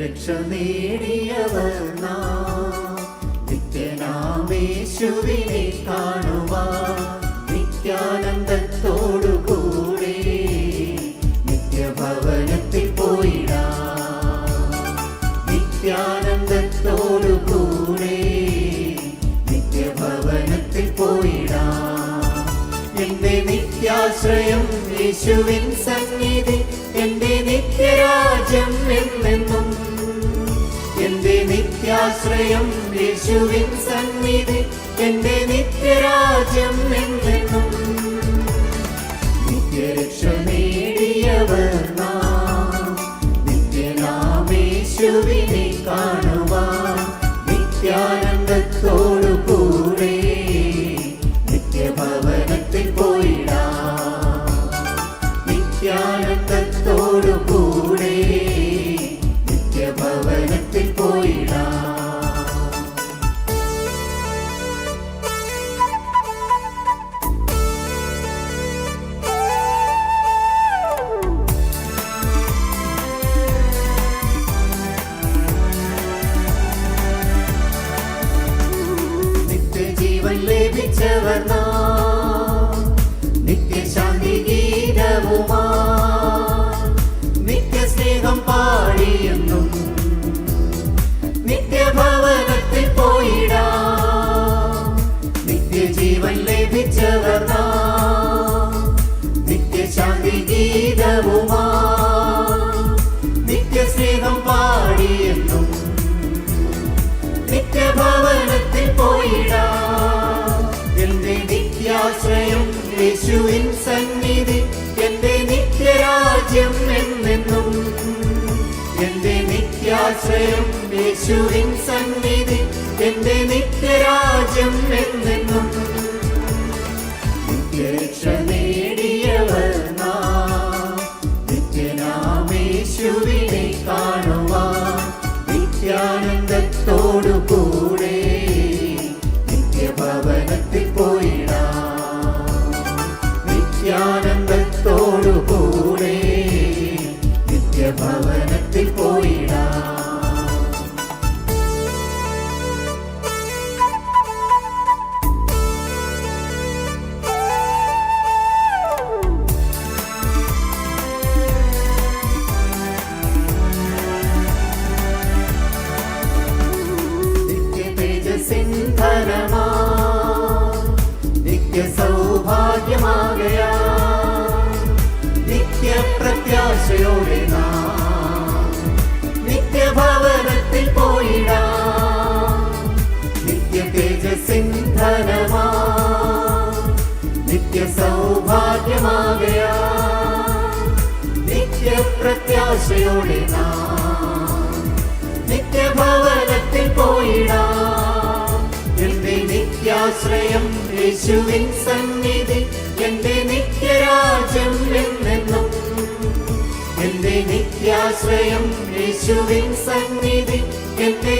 നിത്യരക്ഷ നേടിയവർ. നിത്യനാമേശുവിനെ കാണുവാൻ നിത്യാനന്ദത്തോടു കൂടെ നിത്യഭവനത്തിൽ പോയിടാ നിത്യാനന്ദത്തോടു കൂടെ നിത്യഭവനത്തിൽ പോയിടാ എന്റെ നിത്യാശ്രയം യേശുവിൻ സന്നിധി നിത്യരാജ്യം എന്നെന്നും. എന്റെ നിത്യാശ്രയം യേശുവിൻ സന്നിധി. എന്റെ നിത്യരാജ്യം എന്നെന്നും. നിത്യരക്ഷ നേടിയവർ നിത്യനാമേശുവിനെ കാണുവാൻ നിത്യഭവനത്തിൽ പോയിടാം. നിത്യജീവൻ ലഭിച്ചവർ നാം. നിത്യശാന്തി ഗീതവുമാ യേശുവിൻ സന്നിധി എന്റെ നിത്യരാജ്യം എന്നെന്നും. എന്റെ നിത്യാശ്രയം യേശുവിൻ സന്നിധി എന്റെ നിത്യരാജ്യം എന്നെന്നും. നിത്യാനന്ദത്തോടു പ്രത്യാശയോടെ നാം നിത്യഭവനത്തിൽ പോയിടാം. നിത്യ തേജസിന്ധനമാ ധനമാ. നിത്യ സൗഭാഗ്യമാകയ നിത്യ പ്രത്യാശയോടെ നാം നിത്യഭവനത്തിൽ പോയിടാം. എന്റെ നിത്യാശ്രയം യേശുവിൻ സന്നിധി നിത്യാശ്രയം യേശുവിൻ സന്നിധി എന്റെ